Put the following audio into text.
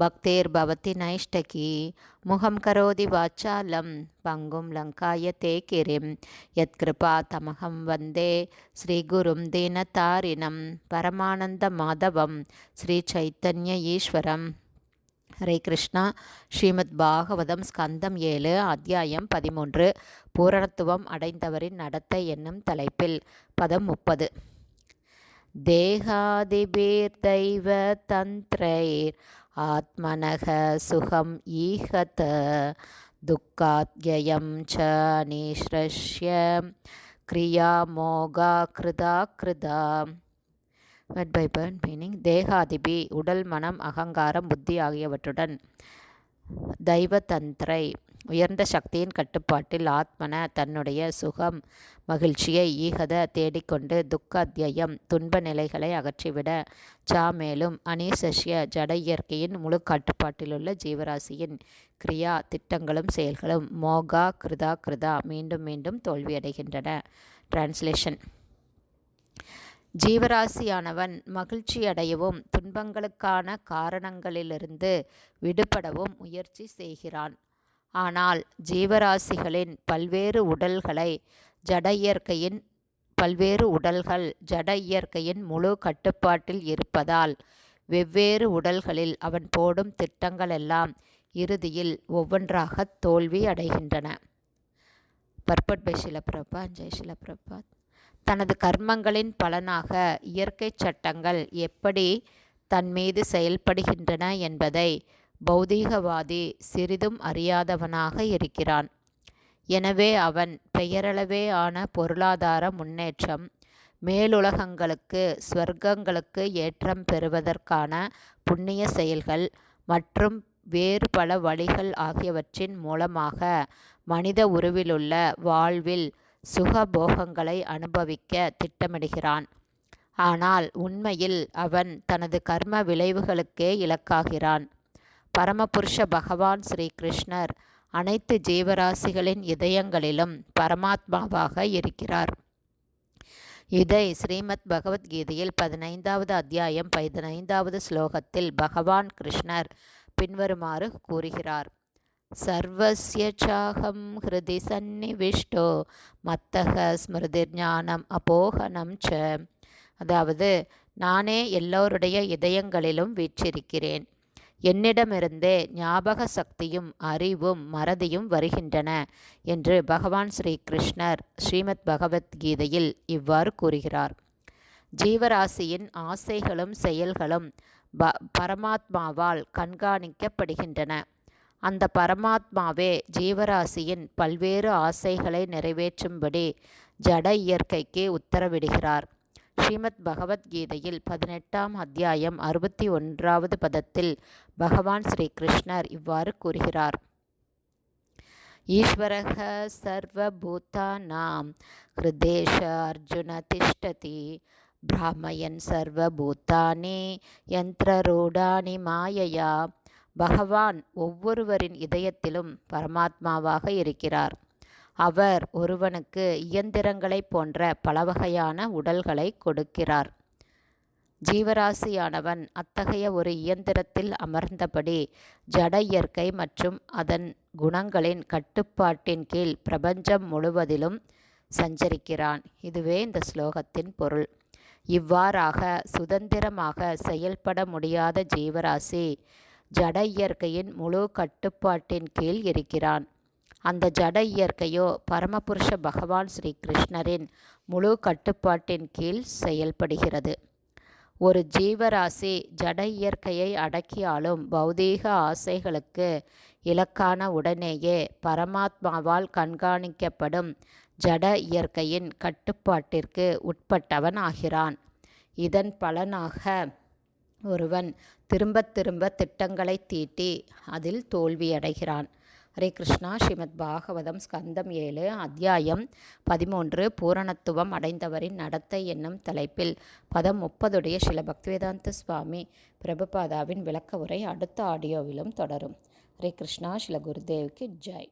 பக்தேர் பவதி நைஷ்டகி முகம் கரோதி வாச்சாலம் பங்கும் லங்காய தே யத் கிருபா தமகம் வந்தே ஸ்ரீகுரும் தீனதாரிணம் பரமானந்த மாதவம் ஸ்ரீ சைத்தன்ய ஈஸ்வரம். ஹரே கிருஷ்ணா. ஸ்ரீமத் பாகவதம் ஸ்கந்தம் ஏழு அத்தியாயம் பதிமூன்று பூரணத்துவம் அடைந்தவரின் நடத்தை என்னும் தலைப்பில் பதம் முப்பது. தேகாதிபீர்தைவ தந்திரைர் ஆத்மனக சுகம் ஈகத துக்காத்யம் ச நிஸ்ரஷ்ய கிரியா மோகா கிருதா கிருதா. வெட் பை பர்ன் மீனிங் தேகாதிபி உடல் மனம் அகங்காரம் புத்தி ஆகியவற்றுடன். தெய்வதந்திரை உயர்ந்த சக்தியின் கட்டுப்பாட்டில் ஆத்மன தன்னுடைய சுகம் மகிழ்ச்சியை ஈகத தேடிக்கொண்டு துக்க அத்தியம் துன்ப நிலைகளை அகற்றிவிட சா மேலும் அனீசஷ்ய ஜட இயற்கையின் முழு கட்டுப்பாட்டிலுள்ள ஜீவராசியின் கிரியா திட்டங்களும் செயல்களும் மோகா கிருதா கிருதா மீண்டும் மீண்டும் தோல்வியடைகின்றன. டிரான்ஸ்லேஷன் ஜீவராசியானவன் மகிழ்ச்சியடையவும் துன்பங்களுக்கான காரணங்களிலிருந்து விடுபடவும் முயற்சி செய்கிறான். ஆனால் ஜீவராசிகளின் பல்வேறு உடல்களை ஜட இயற்கையின் பல்வேறு உடல்கள் ஜட இயற்கையின் முழு கட்டுப்பாட்டில் இருப்பதால் வெவ்வேறு உடல்களில் அவன் போடும் திட்டங்களெல்லாம் இறுதியில் ஒவ்வொன்றாக தோல்வி அடைகின்றன. பர்பட் பை சிலப்பிரபா ஜெய் சிலப்பிரபா தனது கர்மங்களின் பலனாக இயற்கை சட்டங்கள் எப்படி தன் மீது செயல்படுகின்றன என்பதை பௌதீகவாதி சிறிதும் அறியாதவனாக இருக்கிறான். எனவே அவன் பெயரளவே ஆன பொருளாதார முன்னேற்றம் மேலுலகங்களுக்கு ஸ்வர்க்கங்களுக்கு ஏற்றம் பெறுவதற்கான புண்ணிய செயல்கள் மற்றும் வேறு பல வழிகள் ஆகியவற்றின் மூலமாக மனித உருவிலுள்ள வாழ்வில் சுகபோகங்களை அனுபவிக்க திட்டமிடுகிறான். ஆனால் உண்மையில் அவன் தனது கர்ம விளைவுகளுக்கே இலக்காகிறான். பரமபுருஷ பகவான் ஸ்ரீ கிருஷ்ணர் அனைத்து ஜீவராசிகளின் இதயங்களிலும் பரமாத்மாவாக இருக்கிறார். இதை ஸ்ரீமத் பகவத்கீதையில் பதினைந்தாவது அத்தியாயம் பதினைந்தாவது ஸ்லோகத்தில் பகவான் கிருஷ்ணர் பின்வருமாறு கூறுகிறார். சர்வசிய சாகம் ஹிருதி சந்நிவிஷ்டோ மத்தக ஸ்மிருதிர் ஞானம் அபோகனம் ச அதாவது நானே எல்லோருடைய இதயங்களிலும் வீற்றிருக்கிறேன். என்னிடமிருந்தே ஞாபக சக்தியும் அறிவும் மறதியும் வருகின்றன என்று பகவான் ஸ்ரீ கிருஷ்ணர் ஸ்ரீமத் பகவத்கீதையில் இவ்வாறு கூறுகிறார். ஜீவராசியின் ஆசைகளும் செயல்களும் ப பரமாத்மாவால் கண்காணிக்கப்படுகின்றன. அந்த பரமாத்மாவே ஜீவராசியின் பல்வேறு ஆசைகளை நிறைவேற்றும்படி ஜட இயற்கைக்கு உத்தரவிடுகிறார். ஸ்ரீமத் பகவத்கீதையில் பதினெட்டாம் அத்தியாயம் அறுபத்தி ஒன்றாவது பதத்தில் பகவான் ஸ்ரீ கிருஷ்ணர் இவ்வாறு கூறுகிறார். ஈஸ்வரக சர்வபூதானாம் ஹிருதேஷ அர்ஜுன திஷ்டதி பிராமயன் சர்வபூதானி யந்திரரூடானி மாயையா பகவான் ஒவ்வொருவரின் இதயத்திலும் பரமாத்மாவாக இருக்கிறார். அவர் ஒருவனுக்கு இயந்திரங்களைப் போன்ற பலவகையான உடல்களை கொடுக்கிறார். ஜீவராசியானவன் அத்தகைய ஒரு இயந்திரத்தில் அமர்ந்தபடி ஜட இயற்கை மற்றும் அதன் குணங்களின் கட்டுப்பாட்டின் கீழ் பிரபஞ்சம் முழுவதிலும் சஞ்சரிக்கிறான். இதுவே இந்த ஸ்லோகத்தின் பொருள். இவ்வாறாக சுதந்திரமாக செயல்பட முடியாத ஜீவராசி ஜட இயற்கையின் முழு கட்டுப்பாட்டின் கீழ் இருக்கிறான். அந்த ஜட இயற்கையோ பரமபுருஷ பகவான் ஸ்ரீ கிருஷ்ணரின் முழு கட்டுப்பாட்டின் கீழ் செயல்படுகிறது. ஒரு ஜீவராசி ஜட இயற்கையை அடக்கியாலும் பௌதீக ஆசைகளுக்கு இலக்கான உடனேயே பரமாத்மாவால் கண்காணிக்கப்படும் ஜட இயற்கையின் கட்டுப்பாட்டிற்கு உட்பட்டவன் ஆகிறான். இதன் பலனாக ஒருவன் திரும்ப திரும்ப திட்டங்களை தீட்டி அதில் தோல்வியடைகிறான். ஹரே கிருஷ்ணா. ஸ்ரீமத் பாகவதம் ஸ்கந்தம் ஏழு அத்தியாயம் பதிமூன்று பூரணத்துவம் அடைந்தவரின் நடத்தை என்னும் தலைப்பில் பதம் முப்பதுடைய சில பக்திவேதாந்த சுவாமி பிரபுபாதாவின் விளக்க உரை அடுத்த ஆடியோவிலும் தொடரும். ஹரே கிருஷ்ணா. ஸ்ரீல குருதேவுக்கு ஜெய்.